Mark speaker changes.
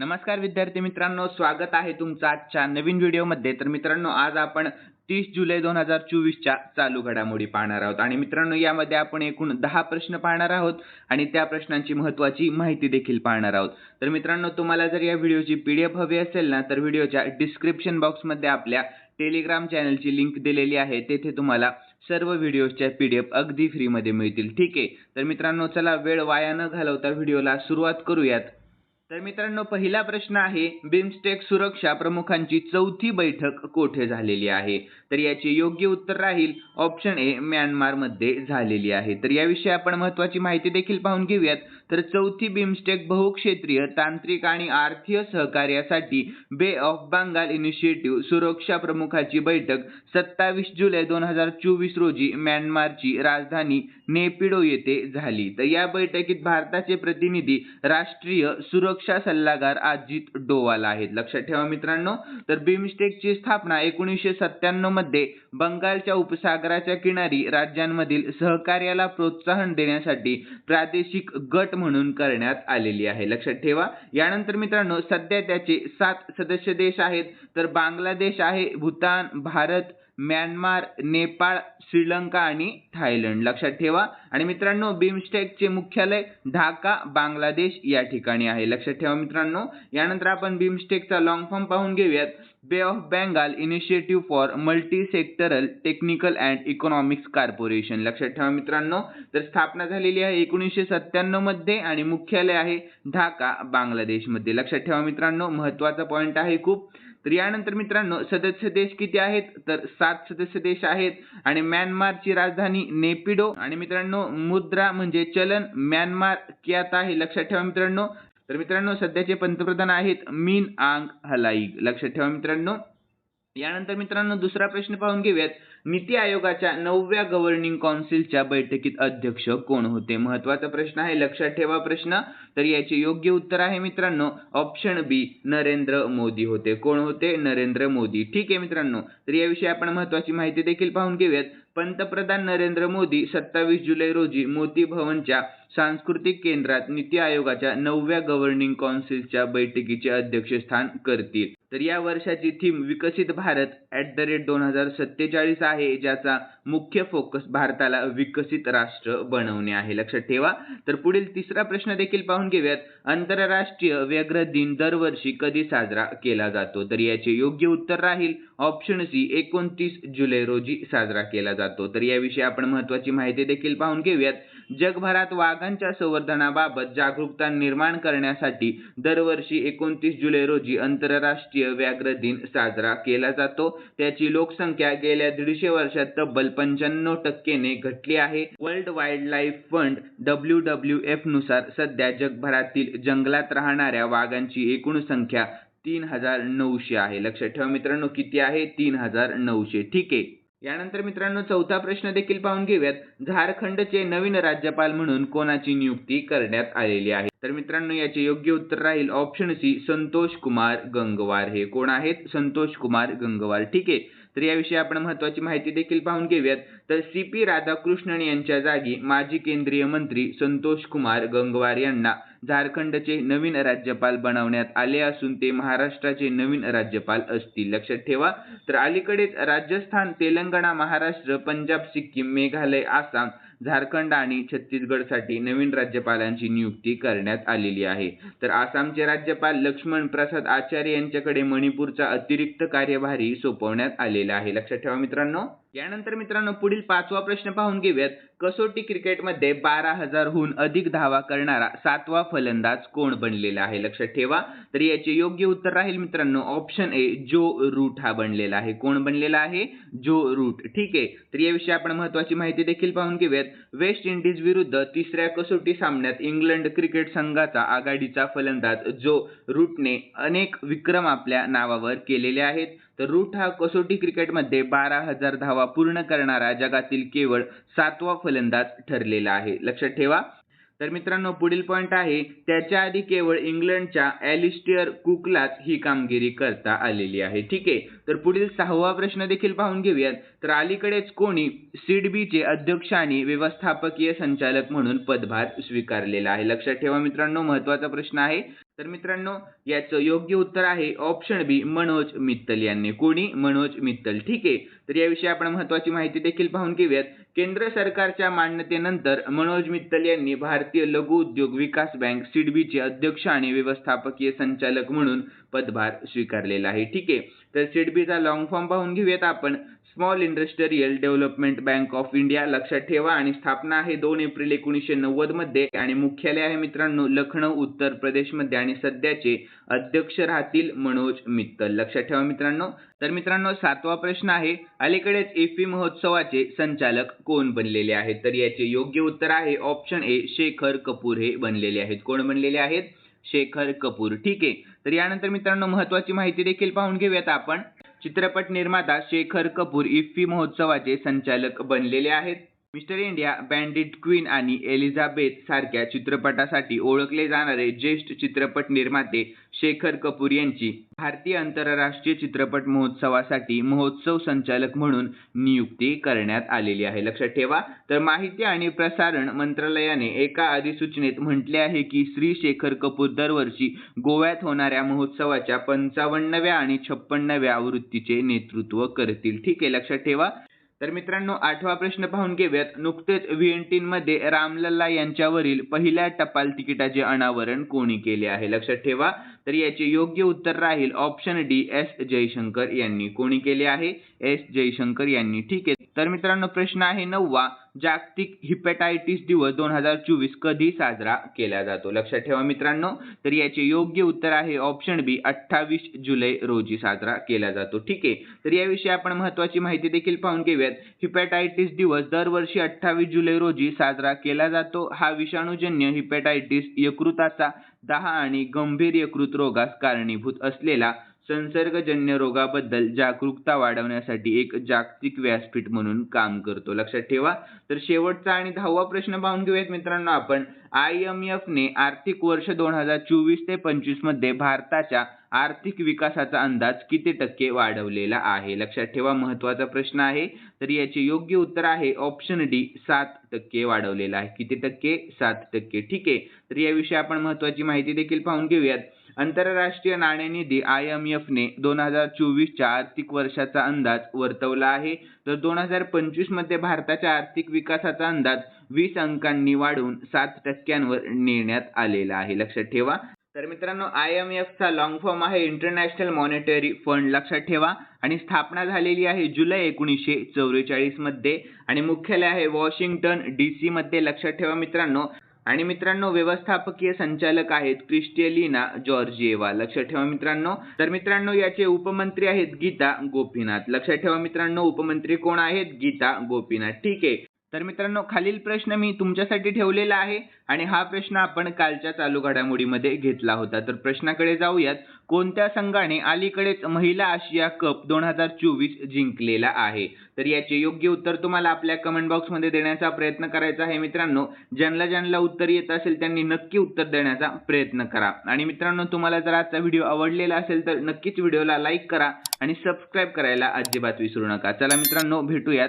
Speaker 1: नमस्कार विद्यार्थी मित्रांनो स्वागत आहे तुमचं आजच्या नवीन व्हिडिओमध्ये. तर मित्रांनो आज आपण तीस जुलै दोन हजार चोवीसच्या चालू घडामोडी पाहणार आहोत. आणि मित्रांनो यामध्ये आपण एकूण दहा प्रश्न पाहणार आहोत आणि त्या प्रश्नांची महत्त्वाची माहिती देखील पाहणार आहोत. तर मित्रांनो तुम्हाला जर या व्हिडिओची पी डी एफ हवी असेल ना तर व्हिडिओच्या डिस्क्रिप्शन बॉक्समध्ये आपल्या टेलिग्राम चॅनलची लिंक दिलेली आहे. तेथे तुम्हाला सर्व व्हिडिओच्या पी डी एफ अगदी फ्रीमध्ये मिळतील. ठीक आहे? तर मित्रांनो चला वेळ वाया न घालवता व्हिडिओला सुरुवात करूयात. तर मित्रांनो पहिला प्रश्न आहे बिमस्टेक सुरक्षा प्रमुखांची चौथी बैठक कोठे झालेली आहे? तर याचे योग्य उत्तर राहील ऑप्शन ए म्यानमारमध्ये झालेली आहे. तर याविषयी आपण महत्वाची माहिती देखील पाहून घेऊयात. तर चौथी बिमस्टेक बहुक्षेत्रीय तांत्रिक आणि आर्थिक सहकार्यासाठी बे ऑफ बंगाल इनिशिएटिव्ह सुरक्षा प्रमुखाची बैठक सत्तावीस जुलै दोन हजार चोवीस रोजी म्यानमारची राजधानी नेपिडो येथे झाली. तर या बैठकीत भारताचे प्रतिनिधी राष्ट्रीय सुरक्षा सुरक्षा सल्लागार अजित डोवाल आहेत. लक्षात ठेवा मित्रांनो तर बिमस्टेकची स्थापना एकोणीसशे सत्त्याण्णवमध्ये बंगालच्या उपसागराच्या किनारी राज्यांमधील सहकार्याला प्रोत्साहन देण्यासाठी प्रादेशिक गट म्हणून करण्यात आलेली आहे. लक्षात ठेवा. यानंतर मित्रांनो सध्या त्याचे सात सदस्य देश आहेत. तर बांगलादेश आहे भूतान भारत म्यानमार नेपाळ श्रीलंका आणि थायलंड. लक्षात ठेवा. आणि मित्रांनो बिमस्टेकचे मुख्यालय ढाका बांगलादेश या ठिकाणी आहे. लक्षात ठेवा मित्रांनो. यानंतर आपण बिमस्टेकचा लॉंग फॉर्म पाहून घेऊयात. Bay of Bengal initiative for multi sectoral technical and economics corporation लक्षात ठेवा मित्रांनो. तर स्थापना झालेली आहे एकोणीसशे सत्त्याण्णवमध्ये आणि मुख्यालय आहे ढाका बांगलादेशमध्ये. लक्षात ठेवा मित्रांनो. महत्त्वाचा पॉईंट आहे खूप. तर यानंतर मित्रांनो सदस्य देश किती आहेत? तर सात सदस्य देश आहेत आणि म्यानमारची राजधानी नेपिडो. आणि मित्रांनो मुद्रा म्हणजे चलन म्यानमार क्यात आहे. लक्षात ठेवा मित्रांनो. तर मित्रांनो सध्याचे पंतप्रधान आहेत मीन आंग हलाईग लक्षात ठेवा मित्रांनो. यानंतर मित्रांनो दुसरा प्रश्न पाहून घेऊयात. नीती आयोगाच्या नवव्या गव्हर्निंग कौन्सिलच्या बैठकीत अध्यक्ष कोण होते? महत्त्वाचा प्रश्न आहे लक्षात ठेवा प्रश्न. तर याचे योग्य उत्तर आहे मित्रांनो ऑप्शन बी नरेंद्र मोदी होते. कोण होते? नरेंद्र मोदी. ठीक आहे मित्रांनो तर याविषयी आपण महत्वाची माहिती देखील पाहून घेऊयात. पंतप्रधान नरेंद्र मोदी सत्तावीस जुलै रोजी मोती भवनच्या सांस्कृतिक केंद्रात नीती आयोगाच्या नवव्या गव्हर्निंग कौन्सिलच्या बैठकीचे अध्यक्षस्थान करतील. तर या वर्षाची थीम विकसित भारत ॲट द रेट दोन हजार सत्तेचाळीस आहे ज्याचा मुख्य फोकस भारताला विकसित राष्ट्र बनवणे आहे. लक्षात ठेवा. तर पुढील तिसरा प्रश्न देखील पाहून घेऊयात. आंतरराष्ट्रीय व्याघ्र दिन दरवर्षी कधी साजरा केला जातो? तर याचे योग्य उत्तर राहील ऑप्शन सी एकोणतीस जुलै रोजी साजरा केला जातो. तर याविषयी आपण महत्वाची माहिती देखील पाहून घेऊयात. जगभरात वाघांच्या संवर्धनाबाबत जागरूकता निर्माण करण्यासाठी दरवर्षी एकोणतीस जुलै रोजी आंतरराष्ट्रीय व्याघ्र दिन साजरा केला जातो. त्याची लोकसंख्या गेल्या दीडशे वर्षात तब्बल पंच्याण्णव टक्केने घटली आहे. World wildlife fund W W एफनुसार सध्या जगभरातील जंगलात राहणाऱ्या वाघांची एकूण संख्या तीन हजार नऊशे आहे. लक्षात ठेवा मित्रांनो किती आहे? तीन हजार नऊशे. ठीक आहे. यानंतर मित्रांनो चौथा प्रश्न देखील पाहून घेऊयात. झारखंडचे नवीन राज्यपाल म्हणून कोणाची नियुक्ती करण्यात आलेली आहे? तर मित्रांनो याचे योग्य उत्तर राहील ऑप्शन सी संतोष कुमार गंगवार. हे कोण आहेत? संतोष कुमार गंगवार. ठीक आहे. तर याविषयी आपण महत्वाची माहिती देखील पाहून घेऊयात. तर सी पी राधाकृष्णन यांच्या जागी माजी केंद्रीय मंत्री संतोष कुमार गंगवार यांना झारखंडचे नवीन राज्यपाल बनवण्यात आले असून ते महाराष्ट्राचे नवीन राज्यपाल असतील. लक्षात ठेवा. तर अलीकडेच राजस्थान तेलंगणा महाराष्ट्र पंजाब सिक्कीम मेघालय आसाम झारखंड आणि छत्तीसगडसाठी नवीन राज्यपालांची नियुक्ती करण्यात आलेली आहे. तर आसामचे राज्यपाल लक्ष्मण प्रसाद आचार्य यांच्याकडे मणिपूरचा अतिरिक्त कार्यभारी सोपवण्यात आलेला आहे. लक्षात ठेवा मित्रांनो. यानंतर मित्रांनो पुढील पाचवा प्रश्न पाहून घेऊयात. कसोटी क्रिकेटमध्ये बारा हजारहून अधिक धावा करणारा सातवा फलंदाज कोण बनलेला आहे? लक्षात ठेवा. तर याचे योग्य उत्तर राहील मित्रांनो ऑप्शन ए जो रूट हा बनलेला आहे. कोण बनलेला आहे? जो रूट. ठीक आहे. तर याविषयी आपण महत्वाची माहिती देखील पाहून घेऊयात. वेस्ट इंडिज विरुद्ध तिसऱ्या कसोटी सामन्यात इंग्लंड क्रिकेट संघाचा आघाडीचा फलंदाज जो रूटने अनेक विक्रम आपल्या नावावर केलेले आहेत. तर रूट हा कसोटी क्रिकेटमध्ये बारा हजार धावा पूर्ण करणारा जगातील केवळ सातवा फलंदाज ठरलेला आहे. लक्षात ठेवा. तर मित्रांनो पुढील पॉईंट आहे. त्याच्या आधी केवळ इंग्लंडच्या ॲलिस्टियर कुकलाच ही कामगिरी करता आलेली आहे. ठीक आहे. तर पुढील सहावा प्रश्न देखील पाहून घेऊयात. तर अलीकडेच कोणी सीडबीचे अध्यक्ष आणि व्यवस्थापकीय संचालक म्हणून पदभार स्वीकारलेला आहे. लक्षात ठेवा मित्रांनो महत्त्वाचा प्रश्न आहे. तर मित्रांनो याचं योग्य उत्तर आहे ऑप्शन बी मनोज मित्तल यांनी. कोणी? मनोज मित्तल. ठीक आहे. तर याविषयी आपण महत्वाची माहिती देखील पाहून घेऊयात. केंद्र सरकारच्या मान्यतेनंतर मनोज मित्तल यांनी भारतीय लघु उद्योग विकास बँक सिडबीचे अध्यक्ष आणि व्यवस्थापकीय संचालक म्हणून पदभार स्वीकारलेला आहे. ठीक आहे. तर सिडबीचा लॉंग फॉर्म पाहून घेऊयात आपण. Small industrial development bank of India लक्षात ठेवा आणि स्थापना आहे दोन एप्रिल एकोणीसशे नव्वदमध्ये आणि मुख्यालय आहे मित्रांनो लखनौ उत्तर प्रदेशमध्ये आणि सध्याचे अध्यक्ष राहतील मनोज मित्तल. लक्षात ठेवा मित्रांनो. तर मित्रांनो सातवा प्रश्न आहे. अलीकडेच इफ्फी महोत्सवाचे संचालक कोण बनलेले आहेत? तर याचे योग्य उत्तर आहे ऑप्शन ए शेखर कपूर हे बनलेले आहेत. कोण बनलेले आहेत? शेखर कपूर. ठीक आहे. तर यानंतर मित्रांनो महत्वाची माहिती देखील पाहून घेऊयात आपण. चित्रपट निर्माता शेखर कपूर इफ्फी महोत्सवाचे संचालक बनलेले आहेत. मिस्टर इंडिया बँडिट क्वीन आणि एलिझाबेथ सारख्या चित्रपटासाठी ओळखले जाणारे ज्येष्ठ चित्रपट निर्माते शेखर कपूर यांची भारतीय आंतरराष्ट्रीय चित्रपट महोत्सवासाठी महोत्सव संचालक म्हणून नियुक्ती करण्यात आलेली आहे. लक्षात ठेवा तर माहिती आणि प्रसारण मंत्रालयाने एका अधिसूचनेत म्हटले आहे की श्री शेखर कपूर दरवर्षी गोव्यात होणाऱ्या महोत्सवाच्या पंचावन्नव्या आणि छप्पन्नव्या आवृत्तीचे नेतृत्व करतील. ठीक आहे लक्षात ठेवा. तर मित्रांनो आठवा प्रश्न पाहून घेऊयात. नुकतेच व्हीएनटीन मध्ये रामलल्ला यांच्यावरील पहिल्या टपाल तिकिटाचे अनावरण कोणी केले आहे? लक्षात ठेवा. तर याचे योग्य उत्तर राहील ऑप्शन डी एस जयशंकर यांनी. कोणी केले आहे? एस जयशंकर यांनी. ठीक आहे. तर मित्रांनो प्रश्न आहे नववा. जागतिक हिपॅटायटिस दिवस दोन हजार चोवीस कधी साजरा केला जातो? लक्षात ठेवा मित्रांनो तर याचे योग्य उत्तर आहे ऑप्शन बी अठ्ठावीस जुलै रोजी साजरा केला जातो. ठीक आहे? तर याविषयी आपण महत्वाची माहिती देखील पाहून घेऊयात. हिपॅटायटिस दिवस दरवर्षी अठ्ठावीस जुलै रोजी साजरा केला जातो. हा विषाणूजन्य हिपेटायटिस यकृताचा दहा आणि गंभीर यकृत रोगास कारणीभूत असलेला संसर्गजन्य रोगाबद्दल जागरूकता वाढवण्यासाठी एक जागतिक व्यासपीठ म्हणून काम करतो. लक्षात ठेवा. तर शेवटचा आणि दहावा प्रश्न पाहून घेऊयात मित्रांनो आपण. आय एम एफ ने आर्थिक वर्ष दोन हजार चोवीस ते पंचवीसमध्ये भारताच्या आर्थिक विकासाचा अंदाज किती टक्के वाढवलेला आहे? लक्षात ठेवा महत्त्वाचा प्रश्न आहे. तर याचे योग्य उत्तर आहे ऑप्शन डी सात टक्के वाढवलेला आहे. किती टक्के? सात टक्के. ठीक आहे. तर याविषयी आपण महत्वाची माहिती देखील पाहून घेऊयात. आंतरराष्ट्रीय नाणेनिधी आय एम एफ ने दोन हजार चोवीसच्या आर्थिक वर्षाचा अंदाज वर्तवला आहे. तर दोन हजार पंचवीसमध्ये भारताच्या आर्थिक विकासाचा अंदाज वीस अंकांनी वाढवून सात टक्क्यांवर नेण्यात आलेला आहे. लक्षात ठेवा. तर मित्रांनो आय एम एफचा लॉंग फॉर्म आहे इंटरनॅशनल मॉनिटरी फंड लक्षात ठेवा. आणि स्थापना झालेली आहे जुलै एकोणीसशे चौवेचाळीसमध्ये आणि मुख्यालय आहे वॉशिंग्टन डी सी मध्ये. लक्षात ठेवा मित्रांनो आणि मित्रांनो व्यवस्थापकीय संचालक आहेत क्रिस्टेलिना जॉर्जिएवा. लक्षात ठेवा मित्रांनो. तर मित्रांनो याचे उपमंत्री आहेत गीता गोपीनाथ. लक्षात ठेवा मित्रांनो उपमंत्री कोण आहेत? गीता गोपीनाथ. ठीक आहे. तर मित्रांनो खालील प्रश्न मी तुमच्यासाठी ठेवलेला आहे आणि हा प्रश्न आपण कालच्या चालू घडामोडीमध्ये घेतला होता. तर प्रश्नाकडे जाऊयात. कोणत्या संघाने अलीकडेच महिला आशिया कप दोन हजार चोवीस जिंकलेला आहे? तर याचे योग्य उत्तर तुम्हाला आपल्या कमेंट बॉक्समध्ये देण्याचा प्रयत्न करायचा आहे मित्रांनो. ज्यांना ज्यांना उत्तर येत असेल त्यांनी नक्की उत्तर देण्याचा प्रयत्न करा. आणि मित्रांनो तुम्हाला जर आजचा व्हिडिओ आवडलेला असेल तर नक्कीच व्हिडिओला लाईक करा आणि सबस्क्राईब करायला अजिबात विसरू नका. चला मित्रांनो भेटूयात.